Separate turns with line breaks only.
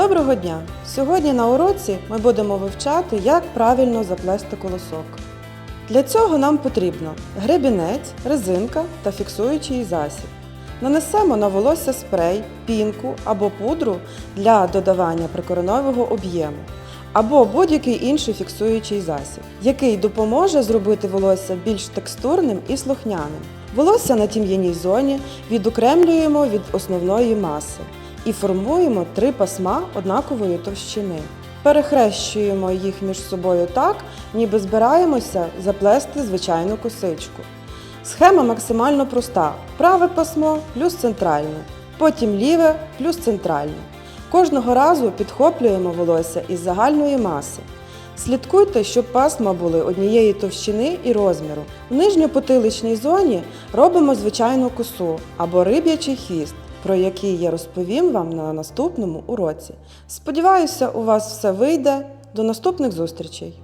Доброго дня! Сьогодні на уроці ми будемо вивчати, як правильно заплести колосок. Для цього нам потрібно гребінець, резинка та фіксуючий засіб. Нанесемо на волосся спрей, пінку або пудру для додавання прикореневого об'єму, або будь-який інший фіксуючий засіб, який допоможе зробити волосся більш текстурним і слухняним. Волосся на тім'яній зоні відокремлюємо від основної маси і формуємо три пасма однакової товщини. Перехрещуємо їх між собою так, ніби збираємося заплести звичайну косичку. Схема максимально проста: праве пасмо плюс центральне, потім ліве плюс центральне. Кожного разу підхоплюємо волосся із загальної маси. Слідкуйте, щоб пасма були однієї товщини і розміру. В нижньопотиличній зоні робимо звичайну косу або риб'ячий хвіст, про який я розповім вам на наступному уроці. Сподіваюся, у вас все вийде. До наступних зустрічей!